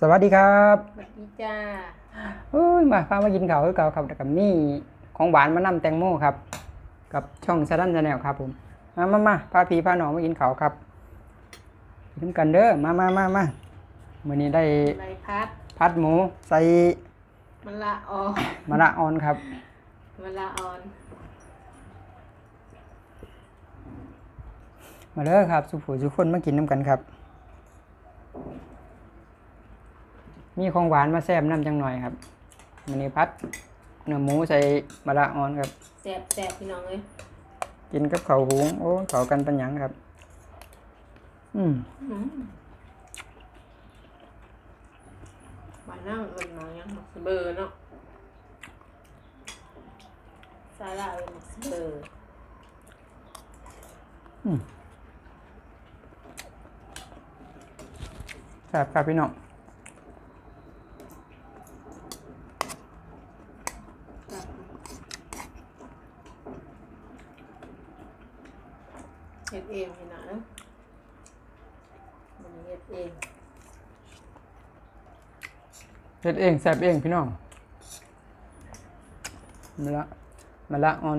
สวัสดีครับสวัสดีจ้าเอ้ยมาพามากินข้าวคือเก่าครับแต่กับนี่ของหวานมานำแตงโมครับ กับช่องซาดันชาแนลครับผมมามามาพาพี่พาน้องมากินข้าวครับกินกันเด้อมามามามาวันนี้ได้ใบพัดพัดหมูใส่มะละออนมะระอ่อนครับมะละออนมาเด้อครับ สุผู้สุคนมากินน้ำกันครับ มีของหวานมาแซมน้ำจังหน่อยครับวันนี้พัดเนื้อหมูใส่มะระอ่อนครับแสบแสบพี่น้องเลยกินกับข้าวหุงโอ้ข้าวกันเป็นหยังครับ อืมอื้อหือบ้านนั่งเอินมายังมักสเบอร์เนาะซาลาเอินมักสเบอร์แซ่บครับพี่น้อง เฮ็ดเองพี่น้องเอ้ยมันเฮ็ดเองเฮ็ดเองแซ่บเองพี่น้องมะละมะละออน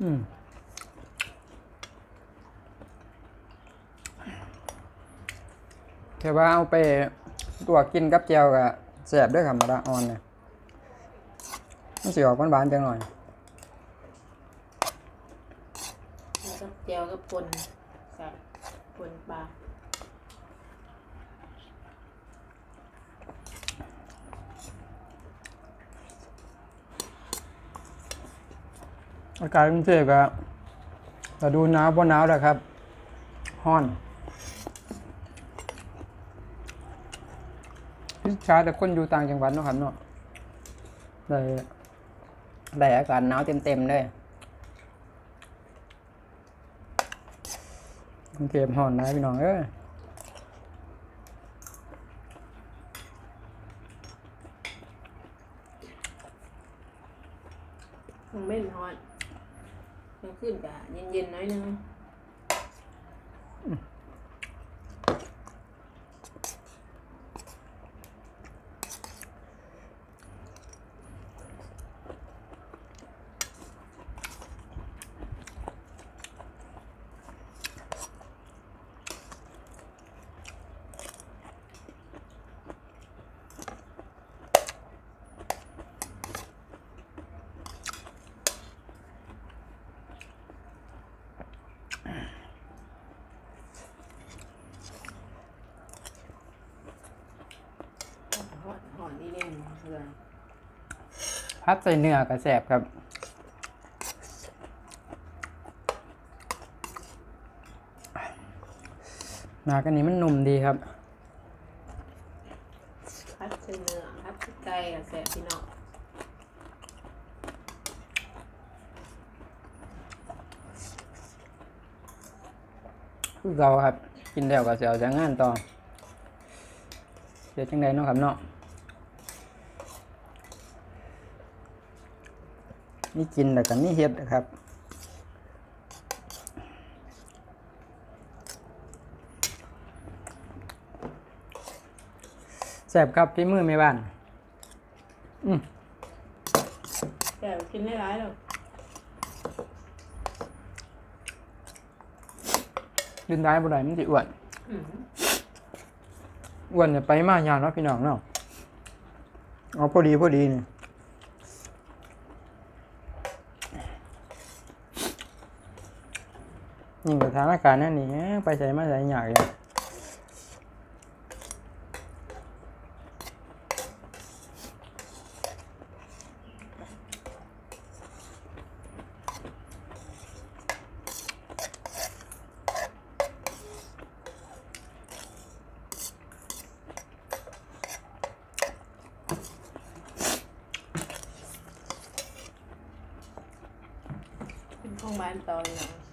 อืมแต่ว่าเอาไปตัวกินกับเจียวกับแซ่บด้วยครับมะละออนเนี่ยมันสิออกหวานๆจังหน่อย แล้ว ก็เจียวกับปนใส่ปนปลาอากาศกรุงเทพก็ฤดูหนาวพอหนาวแล้วครับฮ้อนพิชาแต่คนอยู่ต่างจังหวัดเนาะครับเนาะได้ได้อากาศหนาวเต็มๆเลยกรุง เทพฮ้อนนะพี่น้องเอ้ยมันไม่ร้อนมันขึ้นกะเย็นๆน้อยนึง หอนหอนนี่เล่นเพื่อนพัดใส่เนื้อกับแสบครับหนากันนี้มันนุ่มดีครับ พัดเส้นเนื้อพัดไก่กับแสบพี่น้องคือเราครับ กินแล้วก็เสียวจะงานต่อเสียจังไดเนาะครับเนาะ นี่กินแต่กันนี่เฮ็ดนะครับแสบครับพี่มือไม่บ้าน อืมแต่กินได้ร้ายหรอกดินได้บ่ได้มันสิอ้วนอื้ออ้วนเนี่ยไปมากยานเนาะพี่น้องเนาะ เอาพอดีพอดีนี่ ยิ่งสถานการณ์นั่นนี่ไปใส่มาใส่หยากเลยเป็นของบ้านตอเลยนะกิน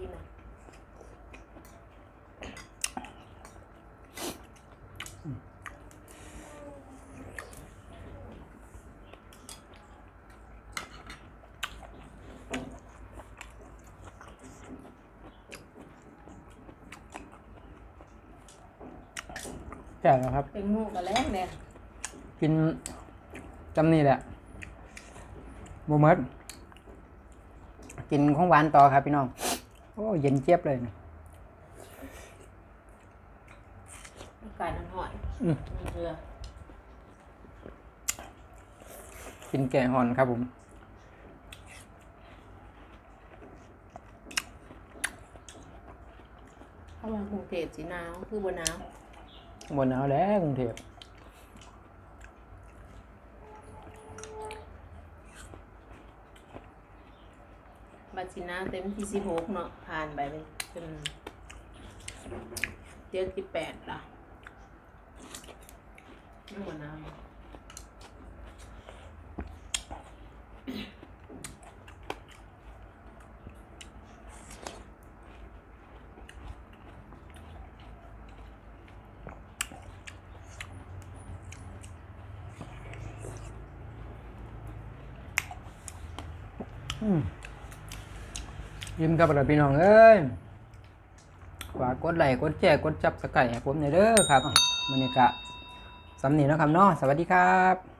อิ่แก่แล้วครับ เป็นงูกระนแล้วเนี่ยกินจำนี่แหละบูมเมดกินของหวานต่อครับพี่น้อง โอ้เย็นเจี๊ยบเลยนะอากาศหอนอืมๆเรือกินแกงหอนครับผม เข้ามากรุงเทพสีหนาวคือบนหนาว บนหนาวแล้วกรุงเทพ บัดสีหนาเต็มที่สิบหกเนาะผ่านไปเลยจนเดือนที่แปดละไม่บนหนาว ยิ้มกับอะไรพี่น้องเอ้ยฝากกดไลค์กดแชร์กดจับสไก่ให้ผมหน่อยเด้อครับบรรยากาศสำนีนะครับเนาะสวัสดีครับ